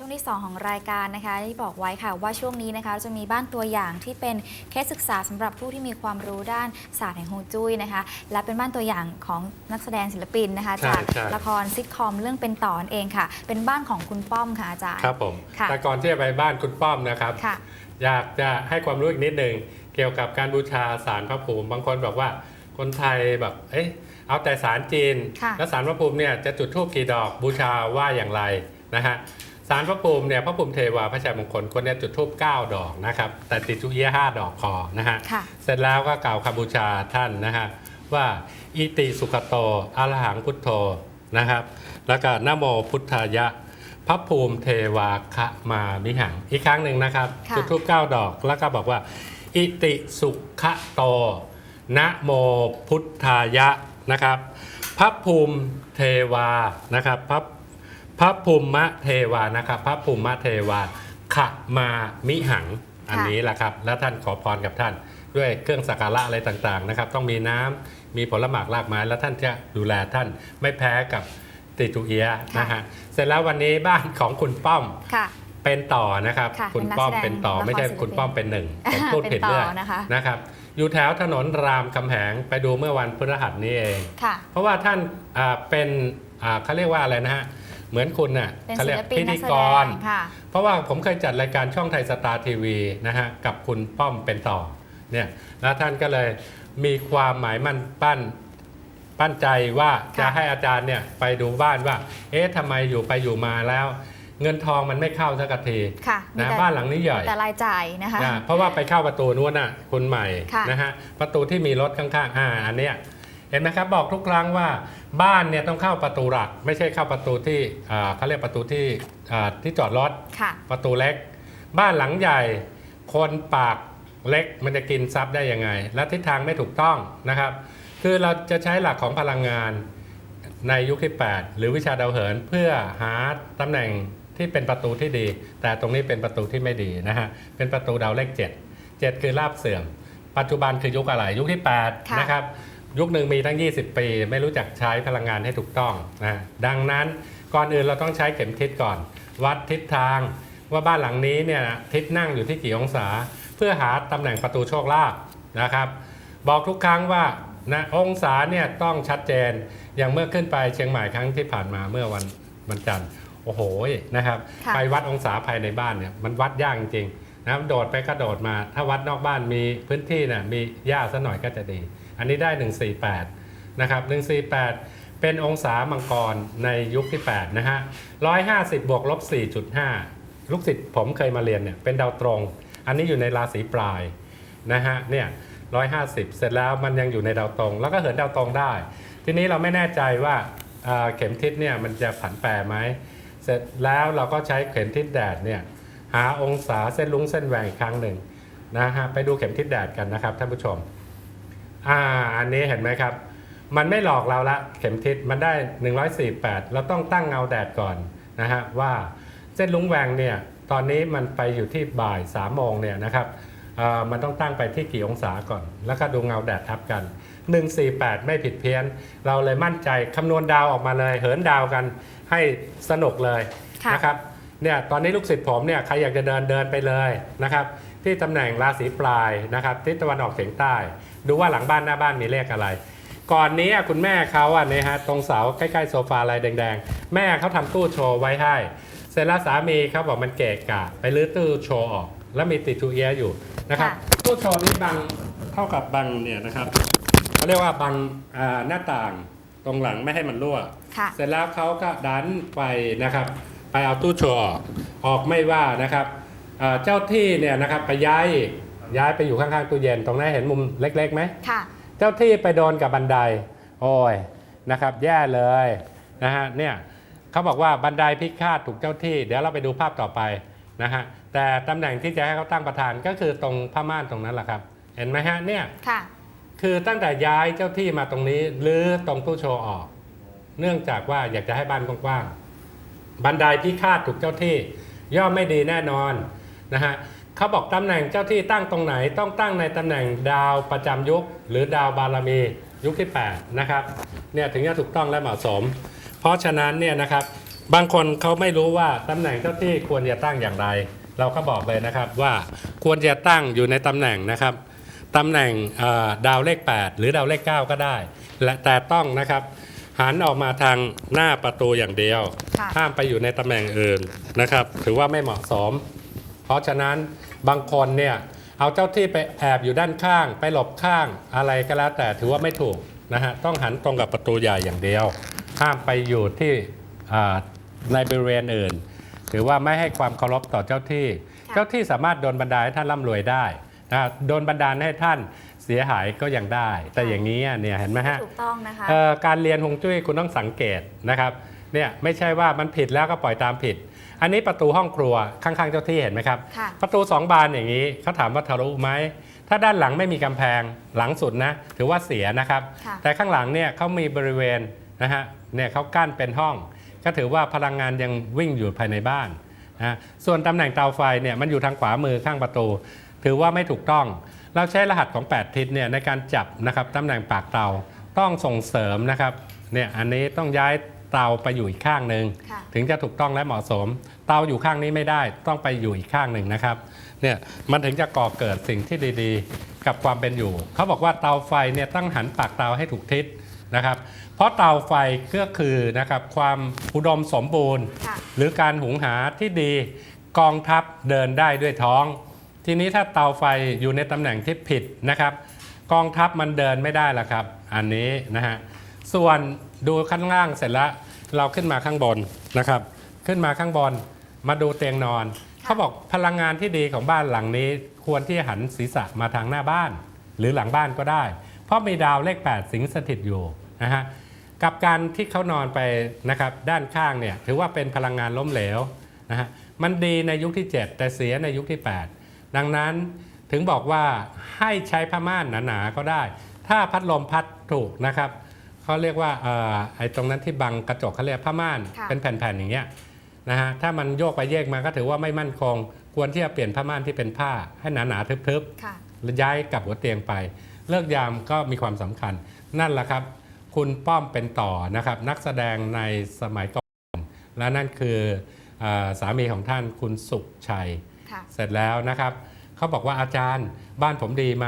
ช่วงที่ 2 ของรายการนะคะที่บอกไว้ค่ะว่าช่วงนี้นะคะจะมีบ้านตัวอย่างที่เป็นเคสศึกษาสำหรับผู้ที่มีความรู้ด้านศาสตร์แห่งฮวงจุ้ยนะคะ และเป็นบ้านตัวอย่างของนักแสดงศิลปินนะคะใช่จากใช่ละครซิทคอมเรื่องเป็นต่อนั่นเองค่ะ เป็นบ้านของคุณป้อมค่ะอาจารย์ครับผมค่ะแต่ก่อนที่จะไปบ้านคุณป้อมนะครับค่ะอยากจะให้ความรู้อีกนิดหนึ่งเกี่ยวกับการบูชาสารพระภูมิบางคนบอกว่าคนไทยแบบเอ๊ะเอาแต่สารจีนค่ะแล้วสารพระภูมิเนี่ยจะจุดธูปกี่ดอกบูชาว่าอย่างไรนะฮะ สารพระภูมิเนี่ยพระภูมิเทวาพระชัยมงคลคนเนี่ยจุดธูป9ดอกนะครับแต่ติดจุเอียะห้าดอกคอนะฮะค่ะ เสร็จแล้วก็กล่าวคำบูชาท่านนะฮะว่าอิติสุขโตอรหังพุทโธนะครับ แล้วก็นะโมพุทธายะ พระภูมิเทวาคะมามิหัง อีกครั้งหนึ่งนะครับ ค่ะ จุดทูปเก้าดอกแล้วก็บอกว่า อิติสุขโตนะโมพุทธายะนะครับ พระภูมิเทวานะครับพระ พระภูมิมะเทวานะครับพระภูมิมะเทวาขะมามิหังอันนี้แหละครับ แล้วท่านขอพรกับท่าน ด้วยเครื่องสักการะอะไรต่างๆนะครับ ต้องมีน้ำมีผลหมากรากไม้แล้วท่านจะดูแลท่านไม่แพ้กับติจูเอียะนะฮะเสร็จแล้ววันนี้บ้านของคุณป้อมค่ะเป็นต่อนะครับค่ะคุณเป็นนักป้อมแสดงเป็นต่อละครไม่ใช่ศิลปินคุณป้อมเป็นหนึ่งผมพูดเป็นผิดต่อเรื่อยนะคะนะครับอยู่แถวถนนรามคำแหงไปดูเมื่อวันพฤหัสนี้เองค่ะเพราะว่าท่านอ่าเป็นอ่าเขาเรียกว่าอะไรนะฮะ เหมือนคุณน่ะเป็นเขาศิเรียกลปินพินัธีกแสกดรงค่ะเพราะว่าผมเคยจัดรายการช่องไทยสตาร์ทีวีนะฮะกับคุณป้อมเป็นต่อเนี่ยแล้วท่านก็เลยมีความหมายมั่นปั้นปั้นใจว่าจะค่ะให้อาจารย์เนี่ยไปดูบ้านว่า เอ๊ะทำไมอยู่ไปอยู่มาแล้ว เงินทองมันไม่เข้าสักทีค่ะมีนะแต่บ้านหลังนี้ใหญ่ แต่รายจ่ายนะคะ นะเพราะว่าไปเข้าประตูนู้นน่ะคุณใหม่ค่ะ นะฮะประตูที่มีรถข้างๆอ่าอันเนี้ย เห็นไหมครับบอกทุกครั้งว่าบ้านเนี่ยต้องเข้าประตูหลัก ไม่ใช่เข้าประตูที่อ่าเขาเรียกประตูที่อ่าที่จอดรถค่ะประตูเล็ก บ้านหลังใหญ่คนปากเล็กมันจะกินทรัพย์ได้ยังไง และทิศทางไม่ถูกต้องนะครับ คือเราจะใช้หลักของพลังงานในยุคที่ 8 หรือวิชาดาวเหินเพื่อหาตำแหน่งที่เป็นประตูที่ดี แต่ตรงนี้เป็นประตูที่ไม่ดีนะฮะเป็นประตูดาวเลข 7 7 คือลาบเสื่อม ปัจจุบันคือยุคอะไรยุคที่ค่ะ8นะครับ ยุคหนึ่งมีทั้ง 20 ปี ไม่รู้จักใช้พลังงานให้ถูกต้องนะดังนั้นก่อนอื่นเราต้องใช้เข็มทิศก่อน วัดทิศทาง ว่าบ้านหลังนี้เนี่ยทิศนั่งอยู่ที่กี่องศา เพื่อหาตำแหน่งประตูโชคลาภนะครับ บอกทุกครั้งว่านะองศาเนี่ยต้องชัดเจนอย่างเมื่อขึ้นไปเชียงใหม่ครั้งที่ผ่านมาเมื่อวันวันจันทร์โอ้โหนะครับค่ะไปวัดองศาภายในบ้านเนี่ยมันวัดยากจริงๆนะครับโดดไปก็โดดมา ถ้าวัดนอกบ้านมีพื้นที่เนี่ยมีหญ้าซะหน่อยก็จะดี อันนี้ได้ 148 นะครับ 148 เป็นองศามังกรในยุคที่ 8 นะฮะ 150 บวกลบ 4.5 ลูกศิษย์ผมเคยมาเรียนเนี่ยเป็นดาวตรง อันนี้อยู่ในราศีปลายนะฮะ เนี่ย 150 เสร็จแล้วมันยังอยู่ในดาวตรง แล้วก็เหินดาวตรงได้ ทีนี้เราไม่แน่ใจว่าเข็มทิศเนี่ยมันจะผันแปรไหม เสร็จแล้วเราก็ใช้เข็มทิศแดดเนี่ยหาองศาเส้นลุงเส้นแหวงอีกครั้งหนึ่งนะฮะไปดูเข็มทิศแดดกันนะครับท่านผู้ชม อ่าอันนี้เห็นไหมครับ มันไม่หลอกเราละเข็มทิศมันได้ 148 เราต้องตั้งเงาแดดก่อนนะฮะว่าเส้นลุงแหวงเนี่ยตอนนี้มันไปอยู่ที่บ่าย3โมงเนี่ยนะครับเอ่อมันต้องตั้งไปที่กี่องศาก่อน แล้วก็ดูเงาแดดทับกัน 148 ไม่ผิดเพี้ยน เราเลยมั่นใจคำนวณดาวออกมาเลยเหินดาวกันให้สนุกเลยค่ะนะครับเนี่ยตอนนี้ลูกศิษย์ผมเนี่ยใครอยากจะเดินเดินไปเลยนะครับที่ตำแหน่งราศีปลายนะครับทิศตะวันออกเฉียงใต้ ดูว่าหลังบ้านหน้าบ้านมีเลขอะไร ก่อนนี้อะคุณแม่เขาอะเนี่ยฮะตรงเสาใกล้ๆโซฟาลายแดงๆ แม่เขาทำตู้โชว์ไว้ให้ เสร็จแล้วสามีเขาบอกมันเกะกะ ไปรื้อตู้โชว์ออก แล้วมีติดทูเอียะอยู่นะครับค่ะตู้โชว์นี้บังเท่ากับบังเนี่ยนะครับเขาเรียกว่าบังอ่าหน้าต่างตรงหลังไม่ให้มันรั่วค่ะเสร็จแล้วเขาก็ดันไปนะครับ ไปเอาตู้โชว์ออกออกไม่ว่านะครับเอ่อเจ้าที่เนี่ยนะครับไปย้ายอีก ย้ายไปอยู่ข้างๆตู้เย็น ตรงนั้นเห็นมุมเล็กๆไหมค่ะ เจ้าที่ไปโดนกับบันได โอ้ยนะครับ แย่เลยนะฮะเนี่ยเขาบอกว่าบันไดพิฆาตถูกเจ้าที่ เดี๋ยวเราไปดูภาพต่อไปนะฮะแต่ตำแหน่งที่จะให้เขาตั้งประธานก็คือตรงผ้าม่านตรงนั้นแหละครับ เห็นไหมฮะเนี่ยค่ะ คือตั้งแต่ย้ายเจ้าที่มาตรงนี้หรือตรงตู้โชว์ออก เนื่องจากว่าอยากจะให้บ้านกว้างๆบันไดพิฆาตถูกเจ้าที่ ย่อมไม่ดีแน่นอนนะฮะ เขาบอกตำแหน่งเจ้าที่ตั้งตรงไหนต้องตั้งในตำแหน่งดาวประจำยุค หรือดาวบารมียุคที่ 8 นะครับเนี่ยถึงจะถูกต้องและเหมาะสม เพราะฉะนั้นเนี่ยนะครับบางคนเขาไม่รู้ว่าตำแหน่งเจ้าที่ควรจะตั้งอย่างไร เราก็บอกเลยนะครับว่าควรจะตั้งอยู่ในตำแหน่งนะครับตำแหน่งเอ่อดาวเลข 8 หรือดาวเลข 9 ก็ได้ และแต่ต้องนะครับหันออกมาทางหน้าประตูอย่างเดียวค่ะห้ามไปอยู่ในตำแหน่งอื่นนะครับ ถือว่าไม่เหมาะสม เพราะฉะนั้น บางคนเนี่ยเอาเจ้าที่ไปแอบอยู่ด้านข้าง ไปหลบข้างอะไรก็แล้วแต่ถือว่าไม่ถูกนะฮะต้องหันตรงกับประตูใหญ่อย่างเดียว ห้ามไปอยู่ที่อ่าในบริเวณอื่น ถือว่าไม่ให้ความเคารพต่อเจ้าที่ค่ะเจ้าที่สามารถโดนบันดาลให้ท่านร่ำรวยได้นะโดนบันดาลให้ท่านเสียหายก็ยังได้ แต่อย่างนี้อะเนี่ยเห็นไหมฮะถูกต้องนะคะเอ่อการเรียนฮวงจุ้ยคุณต้องสังเกตนะครับเนี่ยไม่ใช่ว่ามันผิดแล้วก็ปล่อยตามผิด อันนี้ประตูห้องครัวข้างๆเจ้าที่เห็นไหมครับค่ะประตูสองบานอย่างนี้เขาถามว่าทะลุไหมถ้าด้านหลังไม่มีกำแพงหลังสุดนะถือว่าเสียนะครับค่ะแต่ข้างหลังเนี่ยเขามีบริเวณนะฮะเนี่ยเขากั้นเป็นห้อง ก็ถือว่าพลังงานยังวิ่งอยู่ภายในบ้านนะส่วนตำแหน่งเตาไฟเนี่ยมันอยู่ทางขวามือข้างประตู ถือว่าไม่ถูกต้อง เราใช้รหัสของ 8 ทิศเนี่ยในการจับนะครับตำแหน่งปากเตาต้องส่งเสริมนะครับเนี่ยอันนี้ต้องย้าย เตาไปอยู่อีกข้างหนึ่งค่ะถึงจะถูกต้องและเหมาะสม เตาอยู่ข้างนี้ไม่ได้ต้องไปอยู่อีกข้างหนึ่งนะครับเนี่ยมันถึงจะก่อเกิดสิ่งที่ดีๆ กับความเป็นอยู่ เขาบอกว่าเตาไฟเนี่ยต้องหันปากเตาให้ถูกทิศนะครับ เพราะเตาไฟก็คือนะครับความอุดมสมบูรณ์ ค่ะ หรือการหุงหาที่ดีกองทัพเดินได้ด้วยท้อง ทีนี้ถ้าเตาไฟอยู่ในตำแหน่งที่ผิดนะครับ กองทัพมันเดินไม่ได้ละครับ อันนี้นะฮะส่วน ดูข้างล่างเสร็จแล้วเราขึ้นมาข้างบนนะครับ ขึ้นมาข้างบนมาดูเตียงนอน เขาบอกพลังงานที่ดีของบ้านหลังนี้ ควรที่จะหันศีรษะมาทางหน้าบ้าน หรือหลังบ้านก็ได้ เพราะมีดาวเลข 8 สิงสถิตอยู่นะฮะกับการที่เขานอนไปนะครับด้านข้างเนี่ยถือว่าเป็นพลังงานล้มเหลวนะฮะมันดีในยุคที่ 7 แต่เสียในยุคที่ 8 ดังนั้นถึงบอกว่าให้ใช้ผ้าม่านหนาๆก็ได้ ถ้าพัดลมพัดถูกนะครับ เขาเรียกว่าเอ่อไอ้ตรงนั้นที่บังกระจกเขาเรียกผ้าม่านค่ะเป็นแผ่นๆอย่างเงี้ยนะฮะถ้ามันโยกไปแยกมาก็ถือว่าไม่มั่นคง ควรที่จะเปลี่ยนผ้าม่านที่เป็นผ้าให้หนาๆทึบค่ะๆแล้วย้ายกลับหัวเตียงไป เลิกยามก็มีความสำคัญ นั่นแหละครับ คุณป้อมเป็นต่อนะครับ นักแสดงในสมัยก่อนและนั่นคือเออสามีของท่านคุณสุขชัยค่ะเสร็จแล้วนะครับเขาบอกว่าอาจารย์บ้านผมดีไหม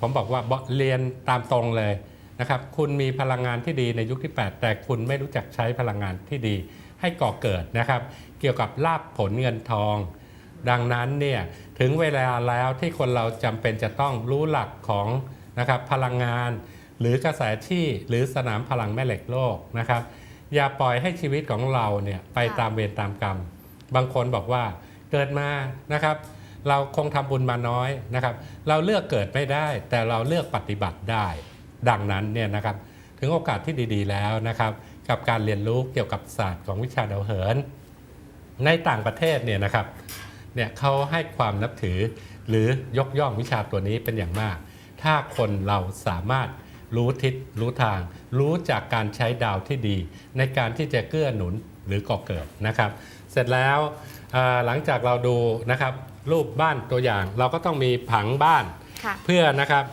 ผมบอกว่าบอกเรียนตามตรงเลย นะครับคุณมีพลังงานที่ดีในยุคที่ 8 แต่คุณไม่รู้จักใช้พลังงานที่ดี ให้ก่อเกิดนะครับ เกี่ยวกับลาบผลเงินทอง ดังนั้นเนี่ยถึงเวลาแล้วที่คนเราจำเป็นจะต้องรู้หลักของนะครับพลังงานหรือกระแสที่หรือสนามพลังแม่เหล็กโลกนะครับ อย่าปล่อยให้ชีวิตของเราเนี่ยไปตามเวรตามกรรม บางคนบอกว่าเกิดมานะครับ เราคงทำบุญมาน้อยนะครับ เราเลือกเกิดไม่ได้ แต่เราเลือกปฏิบัติได้ ดังนั้นเนี่ยนะครับถึงโอกาสที่ดีๆแล้วนะครับกับการเรียนรู้เกี่ยวกับศาสตร์ของวิชาดาวเหิน ในต่างประเทศเนี่ยนะครับเนี่ยเขาให้ความนับถือหรือยกย่องวิชาตัวนี้เป็นอย่างมาก ถ้าคนเราสามารถรู้ทิศรู้ทาง รู้จากการใช้ดาวที่ดี ในการที่จะเกื้อหนุนหรือก่อเกิดนะครับ เสร็จแล้วอ่าหลังจากเราดูนะครับรูปบ้านตัวอย่าง เราก็ต้องมีผังบ้านค่ะเพื่อนะครับ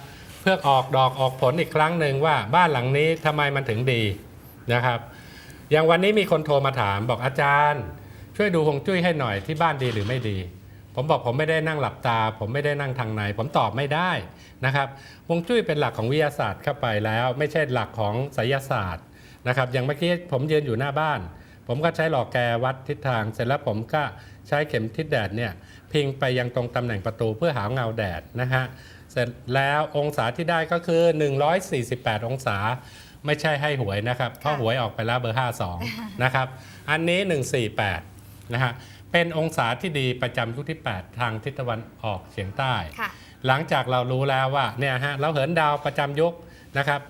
เพื่อออกดอกออกผลอีกครั้งหนึ่งว่าบ้านหลังนี้ทำไมมันถึงดีนะครับ อย่างวันนี้มีคนโทรมาถามบอกอาจารย์ ช่วยดูฮวงจุ้ยให้หน่อยที่บ้านดีหรือไม่ดี ผมบอกผมไม่ได้นั่งหลับตา ผมไม่ได้นั่งทางใน ผมตอบไม่ได้นะครับฮวงจุ้ยเป็นหลักของวิทยาศาสตร์เข้าไปแล้ว ไม่ใช่หลักของไสยศาสตร์นะครับ อย่างเมื่อกี้ผมยืนอยู่หน้าบ้าน ผมก็ใช้หลอกแกวัดทิศทาง เสร็จแล้วผมก็ใช้เข็มทิศแดดเนี่ยพิงไปยังตรงตำแหน่งประตูเพื่อหาเงาแดดนะฮะ เสร็จแล้วองศาที่ได้ก็คือ 148 องศา ไม่ใช่ให้หวยนะครับ เพราะหวยออกไปแล้วเบอร์ 52 นะครับ อันนี้ 148 นะฮะ เป็นองศาที่ดีประจำยุคที่ 8 ทางทิศตะวันออกเฉียงใต้ค่ะหลังจากเรารู้แล้วว่าเนี่ยฮะเราเหินดาวประจำยุคนะครับ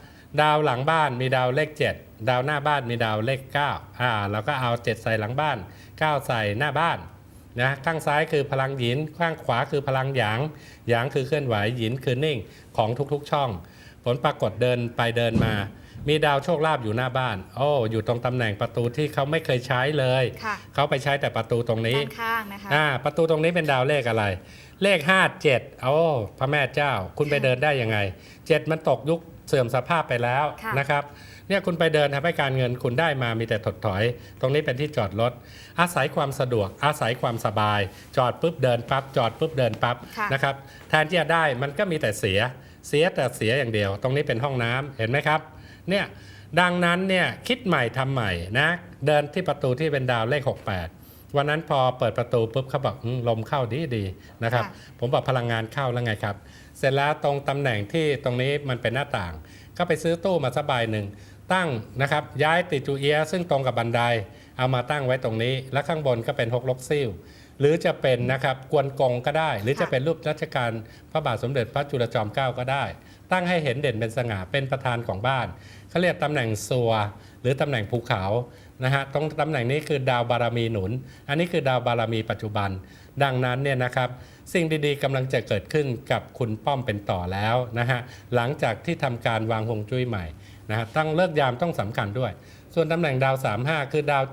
ดาวหลังบ้านมีดาวเลข 7 ดาวหน้าบ้านมีดาวเลข9อ่าเราก็เอา 7 ใส่หลังบ้าน 9 ใส่หน้าบ้าน นะข้างซ้ายคือพลังหยินข้างขวาคือพลังหยางหยางคือเคลื่อนไหวหยินคือนิ่งของทุกๆช่อง ผลปรากฏเดินไปเดินมา มีดาวโชคลาภอยู่หน้าบ้าน โอ้อยู่ตรงตำแหน่งประตูที่เขาไม่เคยใช้เลย ค่ะเขาไปใช้แต่ประตูตรงนี้ด้านข้างนะคะอ่าประตูตรงนี้เป็นดาวเลขอะไร เลข 5 7โอ้พระแม่เจ้า คุณไปค่ะเดินได้ยังไง 7 มันตกยุคเสื่อมสภาพไปแล้วค่ะ นะครับ เนี่ยคุณไปเดินทำให้การเงินคุณได้มามีแต่ถดถอย ตรงนี้เป็นที่จอดรถ อาศัยความสะดวก อาศัยความสบาย จอดปุ๊บเดินปั๊บจอดปุ๊บเดินปั๊บค่ะนะครับแทนที่จะได้มันก็มีแต่เสียเสียแต่เสียอย่างเดียว ตรงนี้เป็นห้องน้ำเห็นไหมครับเนี่ยดังนั้นเนี่ยคิดใหม่ทำใหม่นะเดินที่ประตูที่เป็นดาวเลข 68วันนั้นพอเปิดประตูปุ๊บเขาบอกอืมลมเข้าดีดีๆนะครับค่ะผมบอกพลังงานเข้าแล้วไงครับ เสร็จแล้วตรงตำแหน่งที่ตรงนี้มันเป็นหน้าต่าง ก็ไปซื้อตู้มาสักใบหนึ่ง ตั้งนะครับย้ายติดจูเอียซึ่งตรงกับบันไดเอามาตั้งไว้ตรงนี้ แล้วข้างบนก็เป็นหกลกซิ่วหรือจะเป็นนะครับกวนกงก็ได้ หรือจะเป็นรูปรัชกาลพระบาทสมเด็จพระจุลจอมเกล้าก็ได้ ตั้งให้เห็นเด่นเป็นสง่าเป็นประธานของบ้านเขาเรียกตำแหน่งสัวหรือตำแหน่งภูเขานะฮะตรงตำแหน่งนี้คือดาวบารมีหนุน อันนี้คือดาวบารมีปัจจุบัน ดังนั้นเนี่ยนะครับสิ่งดีๆกำลังจะเกิดขึ้นกับคุณป้อมเป็นต่อแล้วนะฮะหลังจากที่ทำการวางฮงจุ้ยใหม่ นะฮะตั้งเลิกยามต้องสำคัญด้วย ส่วนตำแหน่งดาว 35 คือดาว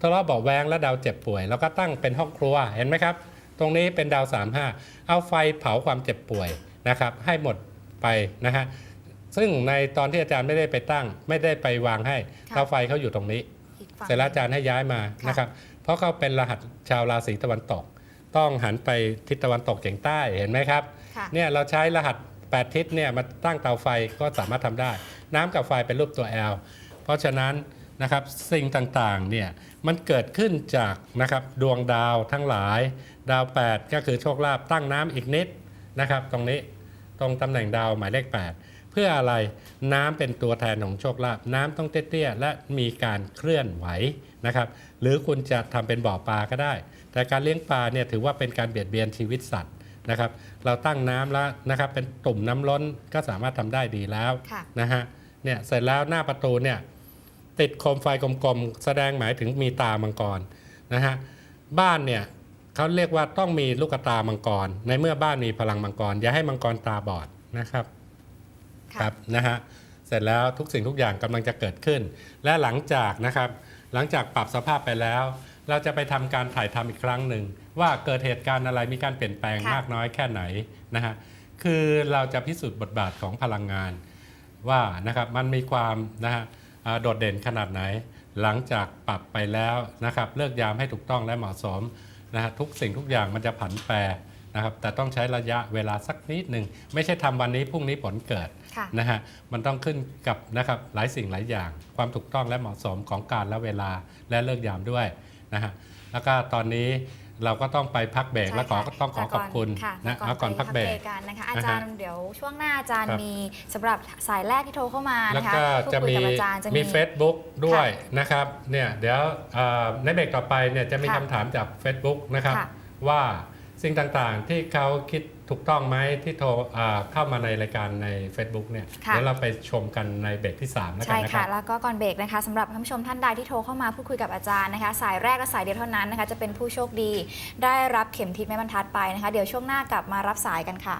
ทะเลาะเบาะแวงและดาวเจ็บป่วย แล้วก็ตั้งเป็นห้องครัวเห็นไหมครับ ตรงนี้เป็นดาว 35 เอาไฟเผาความเจ็บป่วยนะครับให้หมดไปนะฮะซึ่งในตอนที่อาจารย์ไม่ได้ไปตั้ง ไม่ได้ไปวางให้ค่ะเตาไฟเขาอยู่ตรงนี้อีกฝั่งเสร็จแล้วอาจารย์ให้ย้ายมาค่ะนะครับเพราะเขาเป็นรหัสชาวราศีตะวันตก ต้องหันไปทิศตะวันตกเฉียงใต้เห็นไหมครับค่ะเนี่ยเราใช้รหัส 8 ทิศเนี่ยมาตั้งเตาไฟก็สามารถทำได้ น้ำกับไฟเป็นรูปตัว L เพราะฉะนั้นนะครับสิ่งต่างๆเนี่ยมันเกิดขึ้นจากนะครับดวงดาวทั้งหลาย ดาว 8 ก็คือโชคลาภตั้งน้ำอีกนิดนะครับตรงนี้ตรงตำแหน่งดาวหมายเลข 8 เพื่ออะไรน้ำเป็นตัวแทนของโชคลาภน้ำต้องเตี้ยๆและมีการเคลื่อนไหวนะครับหรือคุณจะทำเป็นบ่อปลาก็ได้ แต่การเลี้ยงปลาเนี่ยถือว่าเป็นการเบียดเบียนชีวิตสัตว์นะครับเราตั้งน้ำแล้วนะครับเป็นตุ่มน้ำล้นก็สามารถทำได้ดีแล้วค่ะนะฮะ เนี่ยเสร็จแล้วหน้าประตูเนี่ยติดโคมไฟกลมๆ แสดงหมายถึงมีตามังกรนะฮะบ้านเนี่ยเขาเรียกว่าต้องมีลูกตามังกร ในเมื่อบ้านมีพลังมังกร อย่าให้มังกรตาบอดนะครับค่ะครับนะฮะเสร็จแล้วทุกสิ่งทุกอย่างกำลังจะเกิดขึ้น และหลังจากนะครับ หลังจากปรับสภาพไปแล้ว เราจะไปทำการถ่ายทำอีกครั้งหนึ่ง ว่าเกิดเหตุการณ์อะไรมีการเปลี่ยนแปลงค่ะมากน้อยแค่ไหนนะฮะคือเราจะพิสูจน์บทบาทของพลังงาน ว่านะครับมันมีความนะฮะโดดเด่นขนาดไหน หลังจากปรับไปแล้วนะครับเลือกยามให้ถูกต้องและเหมาะสมนะฮะทุกสิ่งทุกอย่างมันจะผันแปรนะครับแต่ต้องใช้ระยะเวลาสักนิดหนึ่งไม่ใช่ทำวันนี้พรุ่งนี้ผลเกิดะนะฮะมันต้องขึ้นกับนะครับหลายสิ่งหลายอย่าง ความถูกต้องและเหมาะสมของการและเวลาและเลิกยามด้วยนะฮะแล้วก็ตอนนี้ เราก็ต้องไปพักเบรกใช่และขอค่ะต้องขอขอบคุณแต่นะก่เอาอนก่อนไปพักเบรกกันนะคะอานะฮะจารย์เดี๋ยวช่วงหน้าอาจารย์ครับมีสำหรับสายแรกที่โทรเข้ามาแล้วนะคะก็พูดจะคุยมีกับอาจารย์จะมี Facebook ด้วยนะครับเนี่ยเดี๋ยวเอ่อในเบรกต่อไปเนี่ยจะมีค่ะคำถามจาก Facebook นะครับค่ะว่าสิ่งต่างๆที่เขาคิด ถูกต้องไหมที่โทรเอ่อเข้ามาในรายการใน Facebook เนี่ยค่ะเดี๋ยวเราไปชมกันในเบรกที่ 3 แล้วกัใช่นนะคค่ะรับแล้วก็ก่อนเบรกนะคะสำหรับท่านผู้ชมท่านใดที่โทรเข้ามาพูดคุยกับอาจารย์นะคะ สายแรกและสายเดียวเท่านั้นนะคะ จะเป็นผู้โชคดี ได้รับเข็มทิศแม่บรรทัดไปนะคะ เดี๋ยวช่วงหน้ากลับมารับสายกันค่ะ